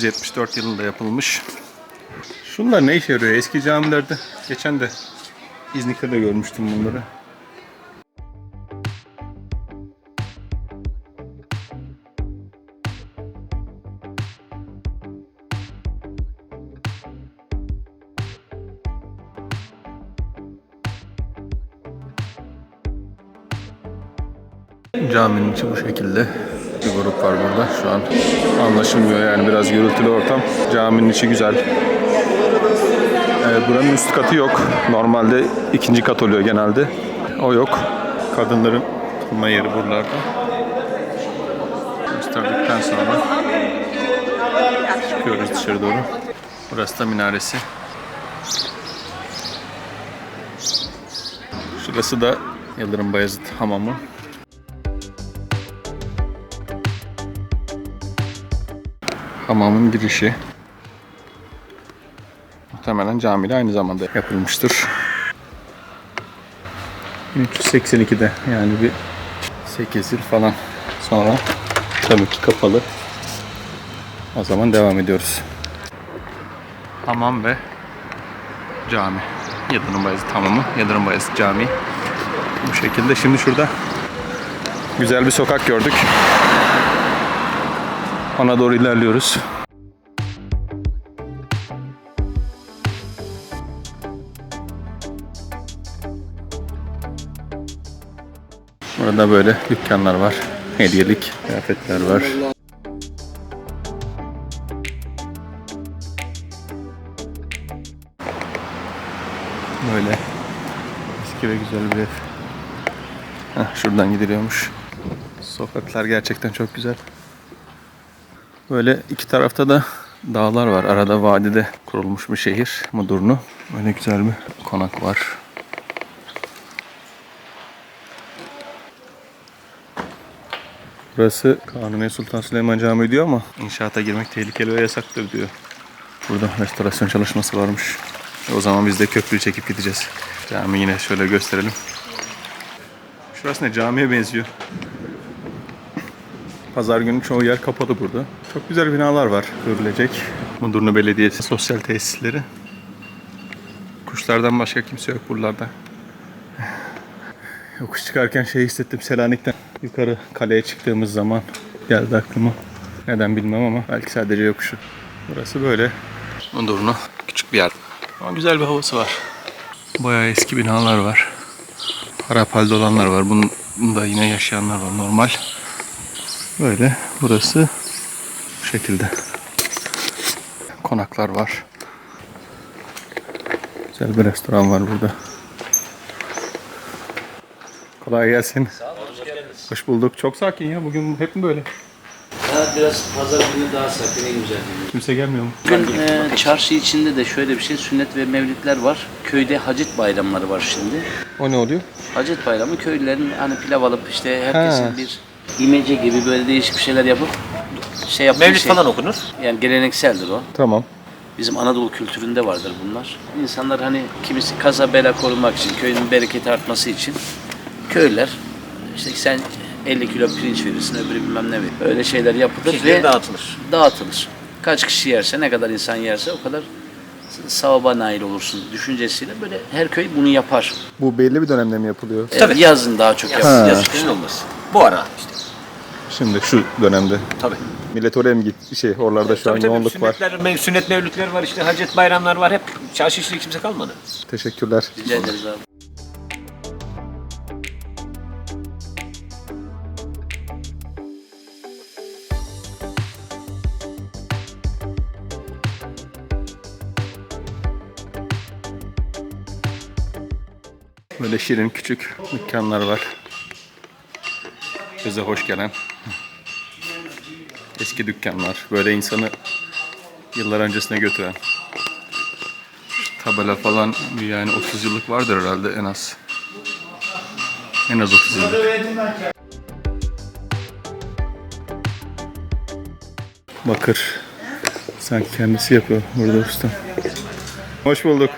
1374 yılında yapılmış. Şunlar ne işe yarıyor? Eski camilerde geçen de İznik'te de görmüştüm bunları. Caminin içi bu şekilde. Bir grup var burada. Şu an anlaşılmıyor yani biraz gürültülü ortam. Caminin içi güzel. Ee, buranın üst katı yok. Normalde ikinci kat oluyor genelde. O yok. Kadınların tutma yeri buralarda. Gösterdikten sonra çıkıyoruz dışarı doğru. Burası da minaresi. Şurası da Yıldırım Bayezid Hamamı. Hamamın girişi. Muhtemelen camiyle aynı zamanda yapılmıştır. 1382'de yani bir 8 yıl falan sonra tabii ki kapalı. O zaman devam ediyoruz. Hamam ve cami. Yıldırım Bayezid Hamamı, Yıldırım Bayezid Camii. Bu şekilde. Şimdi şurada güzel bir sokak gördük. Ona doğru ilerliyoruz. Burada böyle dükkanlar var. Hediyelik kıyafetler var. Böyle eski ve güzel bir ev. Heh, şuradan gidiliyormuş. Sokaklar gerçekten çok güzel. Böyle iki tarafta da dağlar var. Arada vadide kurulmuş bir şehir. Mudurnu. Böyle güzel bir konak var. Burası Kanuni Sultan Süleyman Camii diyor ama inşaata girmek tehlikeli ve yasaktır diyor. Burada restorasyon çalışması varmış. O zaman biz de köprüyü çekip gideceğiz. Cami yine şöyle gösterelim. Şurası ne? Camiye benziyor. Pazar günü çoğu yer kapalı burada. Çok güzel binalar var görülecek. Mudurnu Belediyesi sosyal tesisleri. Kuşlardan başka kimse yok buralarda. Yokuş çıkarken şey hissettim Selanik'ten yukarı kaleye çıktığımız zaman geldi aklıma. Neden bilmem ama belki sadece yokuşu. Burası böyle. Mudurnu küçük bir yer. Ama güzel bir havası var. Bayağı eski binalar var. Harap halde olanlar var. Bunun, bunda yine yaşayanlar var normal. Böyle burası bu şekilde. Konaklar var. Güzel bir restoran var burada. Kolay gelsin. Hoş bulduk. Çok sakin ya. Bugün hep mi böyle? Ha, biraz pazar günü daha sakin, en güzel günü. Kimse gelmiyor mu? Bugün e, çarşı içinde de şöyle bir şey, sünnet ve mevlidler var. Köyde hacet bayramları var şimdi. O ne oluyor? Hacet bayramı köylülerin hani pilav alıp işte herkesin Ha. bir imece gibi böyle değişik bir şeyler yapıp şey yaptığı Mevlid şey. falan okunur. Yani gelenekseldir o. Tamam. Bizim Anadolu kültüründe vardır bunlar. İnsanlar hani kimisi kaza bela korumak için, köyün bereketi artması için köylüler işte sen 50 kilo pirinç verirsin, öbürü bilmem ne verir. Öyle şeyler yapılır Kişilere ve dağıtılır. dağıtılır. Kaç kişi yerse, ne kadar insan yerse o kadar savaba nail olursun düşüncesiyle böyle her köy bunu yapar. Bu belli bir dönemde mi yapılıyor? Evet, yazın daha çok yapılır. Yazık kışın olmaz. Bu ara işte. Şimdi şu dönemde. Tabii. Millet oraya mı gitti? Şey oralarda şu an Tabii yoğunluk var. Sünnetler, sünnet mevlütler var işte hacet bayramlar var. Hep çarşı içinde kimse kalmadı. Teşekkürler. Rica ederiz abi. Böyle şirin küçük dükkanlar var. Göze hoş gelen. Eski dükkanlar. Böyle insanı yıllar öncesine götüren. Tabela falan yani 30 yıllık vardır herhalde en az. En az 30 yıllık. Bakır. Sanki kendisi yapıyor burada usta. Hoş bulduk.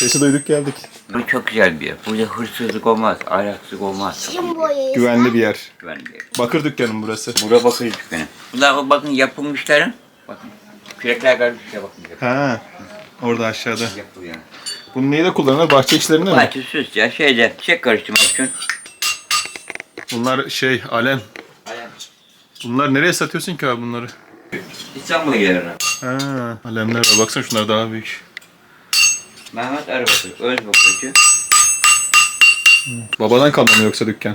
Sesi duyduk geldik. Bu çok güzel bir yer. Burada hırsızlık olmaz, ahlaksızlık olmaz. Güvenli bir yer. Güvenli bir yer. Bakır dükkanım burası. Burada bakır dükkanı. Bunlar bakın yapılmışların. Bakın. Kürekler kardeşler bakın. Ha. Orada aşağıda. Yapılıyor. Bunu neyde kullanılır? Bahçe işlerinde mi? Bahçe süs ya şeyde. Çiçek karıştırmak için. Bunlar şey alem. Alem. Bunlar nereye satıyorsun ki abi bunları? İstanbul'a gelir. Ha, alemler var. Baksana şunlar daha büyük. Mehmet Arabakır, öz bakırcı. Babadan kalma mı yoksa dükkan?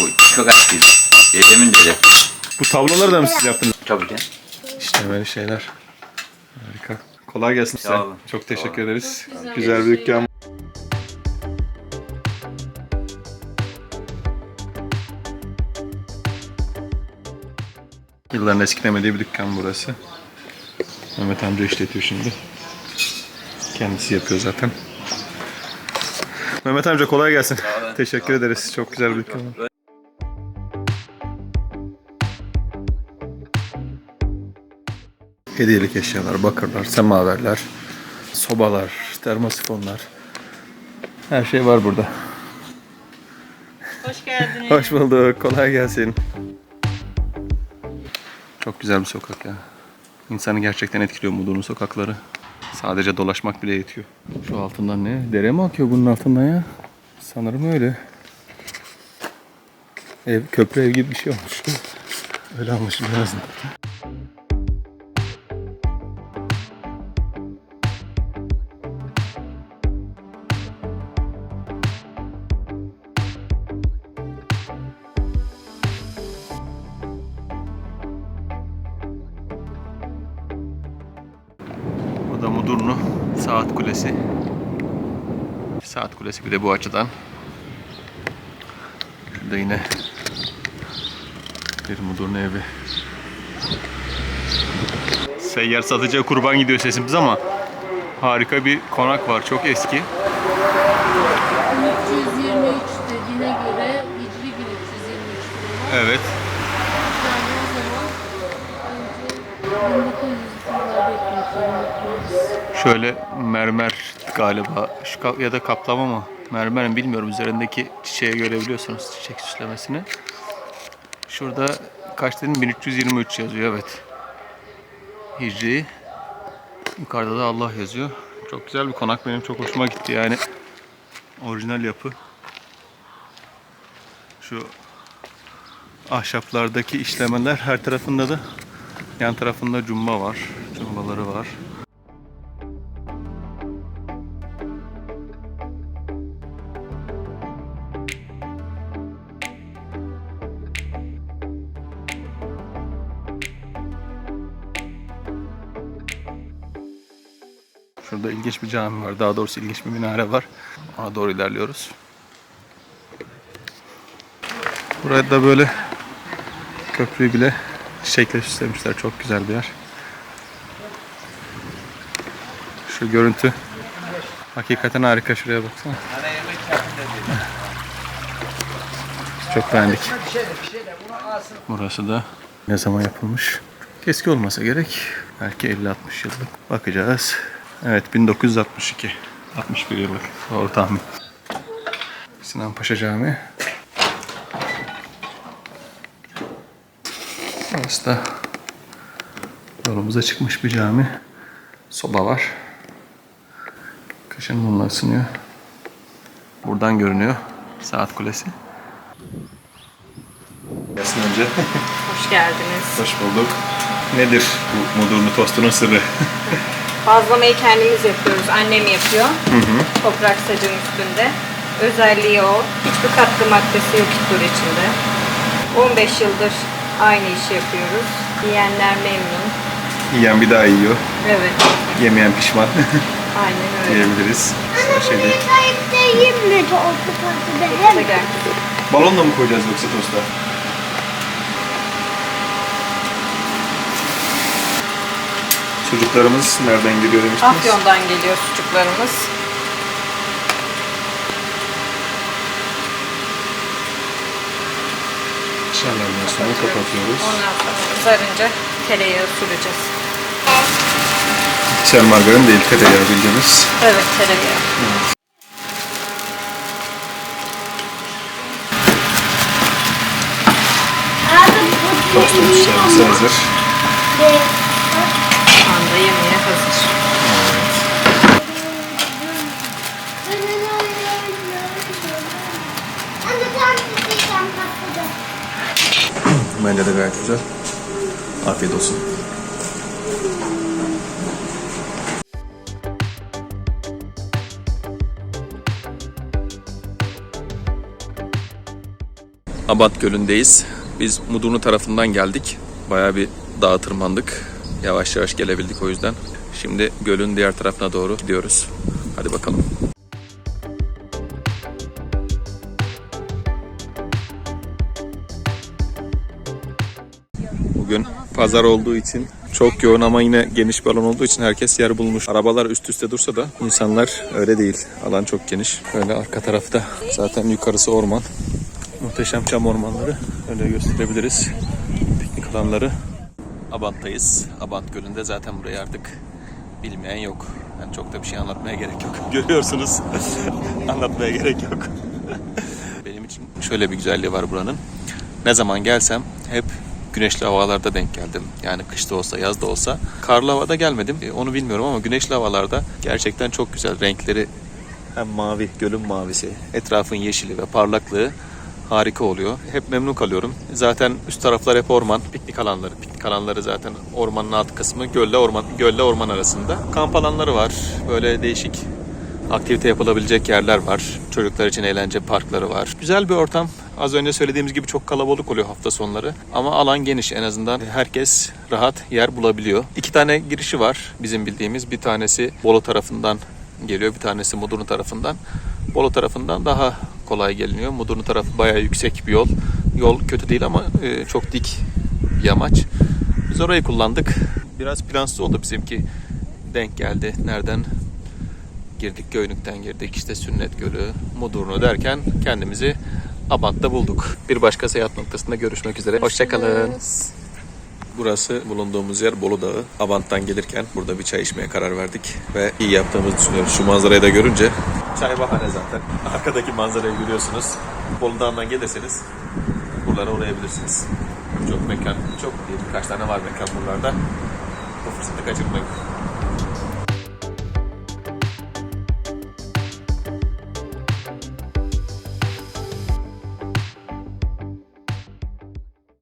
Bu çok eskiydi. Dedemin dedesi. Bu tabloları da mı siz yaptınız? Tabii canım. İşte böyle şeyler. Harika. Kolay gelsin size. Sağ olun. Çok teşekkür ederiz. Güzel bir dükkan. Yılların eskilemediği bir dükkan burası. Mehmet amca işletiyor şimdi. Kendisi yapıyor zaten. Mehmet amca kolay gelsin. Teşekkür ederiz. Çok güzel bir dükkan. Hediyelik eşyalar, bakırlar, semaverler, sobalar, termosifonlar. Her şey var burada. Hoş geldiniz. Hoş bulduk. Kolay gelsin. Çok güzel bir sokak ya. İnsanı gerçekten etkiliyor Mudur'un sokakları. Sadece dolaşmak bile yetiyor. Şu altından ne? Dere mi akıyor bunun altından ya? Sanırım öyle. Ev, köprü ev gibi bir şey olmuş. Öyle anlaşılıyor en. Saat Kulesi. Saat Kulesi bir de bu açıdan. Şurada yine bir Mudurnu evi. Seyyar satıcıya kurban gidiyor sesimiz ama harika bir konak var. Çok eski. 1323 dediğine göre Hicri 1323 diyorlar. Evet. Yani o zaman önce 1900 yıllarda Şöyle mermer galiba ya da kaplama mı? Mermer mi bilmiyorum. Üzerindeki çiçeği görebiliyorsunuz çiçek süslemesini. Şurada kaç dedim 1323 yazıyor evet. Hicri. Yukarıda da Allah yazıyor. Çok güzel bir konak benim çok hoşuma gitti yani. Orijinal yapı. Şu ahşaplardaki işlemeler her tarafında da yan tarafında cumba var. Cumbaları var. Şurada ilginç bir cami var. Daha doğrusu ilginç bir minare var. Ona doğru ilerliyoruz. Buraya da böyle köprüyü bile çiçekle süslemişler. Çok güzel bir yer. Şu görüntü hakikaten harika. Şuraya baksana. Çok beğendik. Burası da ne zaman yapılmış? Çok eski olmasa gerek. Belki 50-60 yıllık. Bakacağız. Evet 1962. 61 yıllık. Doğru tahmin. Sinan Paşa Camii. Burası da yolumuza çıkmış bir cami. Soba var. Kışın mumla ısınıyor. Buradan görünüyor saat kulesi. Gelsin önce. Hoş geldiniz. Hoş bulduk. Nedir bu modurnu tostunun sırrı? Bazlamayı kendimiz yapıyoruz. Annem yapıyor. Toprak sacın üstünde. Özelliği o. Hiçbir katkı maddesi yoktur içinde. 15 yıldır aynı işi yapıyoruz. Yiyenler memnun. Yiyen bir daha yiyor. Evet. Yemeyen pişman Aynen öyle. diyebiliriz. Şey değil. Mı oldu partide? Hem Size gel. Balonla mı koyacağız yoksa tosta? Çocuklarımız nereden geliyor demiştiniz? Afyon'dan geliyor sucuklarımız. Dışarıdan sonra kapatıyoruz. Ondan sonra kızarınca tereyağı süreceğiz. Bitkisel margarin değil, tereyağı bildiğimiz. Evet tereyağı. Bu Tostumuz servise hazır. Şu Bence de gayet güzel. Afiyet olsun. Abant Gölü'ndeyiz. Biz Mudurnu tarafından geldik. Bayağı bir dağa tırmandık. Yavaş yavaş gelebildik o yüzden. Şimdi gölün diğer tarafına doğru gidiyoruz. Hadi bakalım. Bugün pazar olduğu için çok yoğun ama yine geniş bir alan olduğu için herkes yer bulmuş. Arabalar üst üste dursa da insanlar öyle değil. Alan çok geniş. Böyle arka tarafta zaten yukarısı orman. Muhteşem çam ormanları. Öyle gösterebiliriz. Piknik alanları. Abant'tayız. Abant Gölü'nde zaten burayı artık bilmeyen yok. Yani çok da bir şey anlatmaya gerek yok. Görüyorsunuz. anlatmaya gerek yok. Benim için şöyle bir güzelliği var buranın. Ne zaman gelsem hep güneşli havalarda denk geldim. Yani kışta olsa, yazda olsa. Karlı havada gelmedim. E, Onu bilmiyorum ama güneşli havalarda gerçekten çok güzel. Renkleri hem mavi, gölün mavisi, etrafın yeşili ve parlaklığı harika oluyor. Hep memnun kalıyorum. Zaten üst taraflar hep orman. Piknik alanları. Piknik alanları zaten ormanın alt kısmı gölle orman gölle orman arasında. Kamp alanları var. Böyle değişik aktivite yapılabilecek yerler var. Çocuklar için eğlence parkları var. Güzel bir ortam. Az önce söylediğimiz gibi çok kalabalık oluyor hafta sonları. Ama alan geniş en azından. Herkes rahat yer bulabiliyor. İki tane girişi var bizim bildiğimiz. Bir tanesi Bolu tarafından geliyor. Bir tanesi Mudurnu tarafından. Bolu tarafından daha kolay geliniyor. Mudurnu tarafı bayağı yüksek bir yol. Yol kötü değil ama e, çok dik bir yamaç. Biz orayı kullandık. Biraz plansız oldu bizimki. Denk geldi. Nereden girdik Göynük'ten girdik işte Sünnet Gölü, Mudurnu derken kendimizi Abant'ta bulduk. Bir başka seyahat noktasında görüşmek üzere. Hoşçakalın. Burası bulunduğumuz yer Bolu Dağı. Abant'tan gelirken burada bir çay içmeye karar verdik ve iyi yaptığımızı düşünüyoruz. Şu manzarayı da görünce. Çay bahane zaten. Arkadaki manzarayı görüyorsunuz. Bolu Dağı'ndan gelirseniz buralara uğrayabilirsiniz. Çok mekan, çok değil birkaç tane var mekan buralarda. Bu fırsatı kaçırmayın.